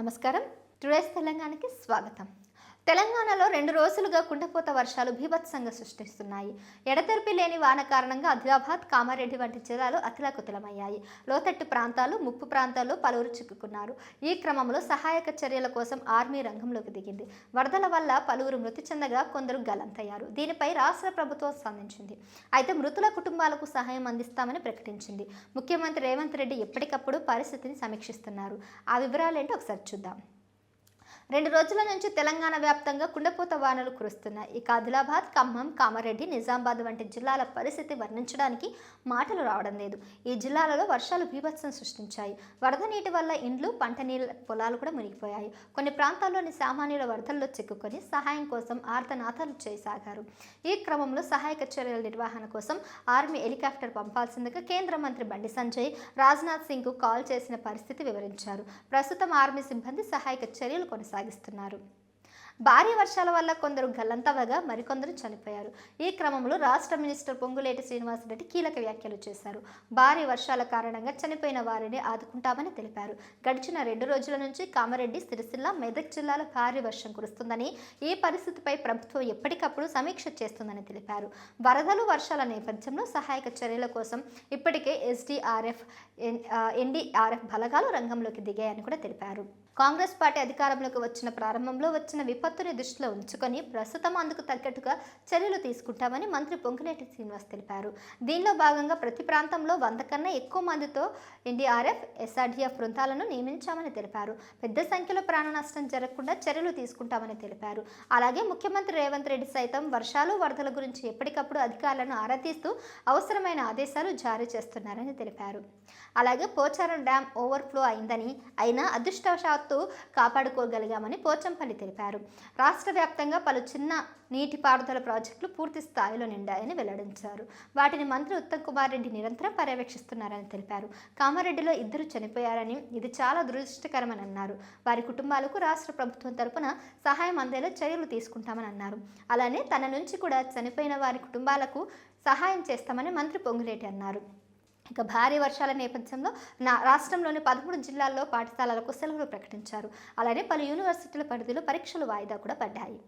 నమస్కారం. టుడేస్ తెలంగాణకి స్వాగతం. తెలంగాణలో రెండు రోజులుగా కుండపోత వర్షాలు భీభత్సంగా సృష్టిస్తున్నాయి. ఎడతెరిపి లేని వాన కారణంగా ఆదిలాబాద్ కామారెడ్డి వంటి జిల్లాలు అతలాకుతలమయ్యాయి. లోతట్టు ప్రాంతాలు ముప్పు ప్రాంతాల్లో పలువురు చిక్కుకున్నారు. ఈ క్రమంలో సహాయక చర్యల కోసం ఆర్మీ రంగంలోకి దిగింది. వరదల వల్ల పలువురు మృతి చెందగా కొందరు గలంతయ్యారు. దీనిపై రాష్ట్ర ప్రభుత్వం స్పందించింది. అయితే మృతుల కుటుంబాలకు సహాయం అందిస్తామని ప్రకటించింది. ముఖ్యమంత్రి రేవంత్ రెడ్డి ఎప్పటికప్పుడు పరిస్థితిని సమీక్షిస్తున్నారు. ఆ వివరాలేంటో ఒకసారి చూద్దాం. రెండు రోజుల నుంచి తెలంగాణ వ్యాప్తంగా కుండపోత వానలు కురుస్తున్నాయి. ఇక ఆదిలాబాద్ ఖమ్మం కామారెడ్డి నిజామాబాద్ వంటి జిల్లాల పరిస్థితి వర్ణించడానికి మాటలు రావడం లేదు. ఈ జిల్లాలలో వర్షాలు బీభత్సం సృష్టించాయి. వరద నీటి వల్ల ఇండ్లు పంట నీళ్ళ పొలాలు కూడా మునిగిపోయాయి. కొన్ని ప్రాంతాల్లోని సామాన్యుల వరదల్లో చిక్కుకొని సహాయం కోసం ఆర్తనాథాలు చేయసాగారు. ఈ క్రమంలో సహాయక చర్యల నిర్వహణ కోసం ఆర్మీ హెలికాప్టర్ పంపాల్సిందిగా కేంద్ర మంత్రి బండి సంజయ్ రాజ్నాథ్ సింగ్కు కాల్ చేసిన పరిస్థితి వివరించారు. ప్రస్తుతం ఆర్మీ సిబ్బంది సహాయక చర్యలు కొనసాగారు కొనసాగిస్తున్నారు. భారీ వర్షాల వల్ల కొందరు గల్లంతవగా మరికొందరు చనిపోయారు. ఈ క్రమంలో రాష్ట్ర మినిస్టర్ పొంగులేటి శ్రీనివాసరెడ్డి కీలక వ్యాఖ్యలు చేశారు. భారీ వర్షాల కారణంగా చనిపోయిన వారిని ఆదుకుంటామని తెలిపారు. గడిచిన రెండు రోజుల నుంచి కామారెడ్డి సిరిసిల్ల మెదక్ జిల్లాలో భారీ వర్షం కురుస్తుందని ఈ పరిస్థితిపై ప్రభుత్వం ఎప్పటికప్పుడు సమీక్ష చేస్తుందని తెలిపారు. వరదలు వర్షాల నేపథ్యంలో సహాయక చర్యల కోసం ఇప్పటికే ఎస్డీఆర్ఎఫ్ ఎన్డీఆర్ఎఫ్ బలగాలు రంగంలోకి దిగాయని కూడా తెలిపారు. కాంగ్రెస్ పార్టీ అధికారంలోకి వచ్చిన ప్రారంభంలో వచ్చిన విపత్తుని దృష్టిలో ఉంచుకొని ప్రస్తుతం అందుకు తగ్గట్టుగా చర్యలు తీసుకుంటామని మంత్రి పొంగినేటి శ్రీనివాస్ తెలిపారు. దీనిలో భాగంగా ప్రతి ప్రాంతంలో వంద కన్నా ఎక్కువ మందితో ఎన్డీఆర్ఎఫ్ ఎస్ఆర్డీఎఫ్ బృందాలను నియమించామని తెలిపారు. పెద్ద సంఖ్యలో ప్రాణ నష్టం జరగకుండా చర్యలు తీసుకుంటామని తెలిపారు. అలాగే ముఖ్యమంత్రి రేవంత్ రెడ్డి సైతం వర్షాలు వరదల గురించి ఎప్పటికప్పుడు అధికారులను ఆరా తీస్తూ అవసరమైన ఆదేశాలు జారీ చేస్తున్నారని తెలిపారు. అలాగే పోచారం డ్యాం ఓవర్ఫ్లో అయిందని అయినా అదృష్టవశాత్తు కాపాడుకోగలిగామని పోచంపల్లి తెలిపారు. రాష్ట్ర వ్యాప్తంగా పలు చిన్న నీటిపారుదల ప్రాజెక్టులు పూర్తి స్థాయిలో నిండాయని వెల్లడించారు. వాటిని మంత్రి ఉత్తమ్ కుమార్ రెడ్డి నిరంతరం పర్యవేక్షిస్తున్నారని తెలిపారు. కామారెడ్డిలో ఇద్దరు చనిపోయారని ఇది చాలా దురదృష్టకరమని అన్నారు. వారి కుటుంబాలకు రాష్ట్ర ప్రభుత్వం తరపున సహాయం అందేలా చర్యలు తీసుకుంటామని అన్నారు. అలానే తన నుంచి కూడా చనిపోయిన వారి కుటుంబాలకు సహాయం చేస్తామని మంత్రి పొంగులేటి అన్నారు. ఇక భారీ వర్షాల నేపథ్యంలో నా రాష్ట్రంలోని పదమూడు జిల్లాల్లో పాఠశాలలకు సెలవులు ప్రకటించారు. అలానే పలు యూనివర్సిటీల పరిధిలో పరీక్షలు వాయిదా కూడా పడ్డాయి.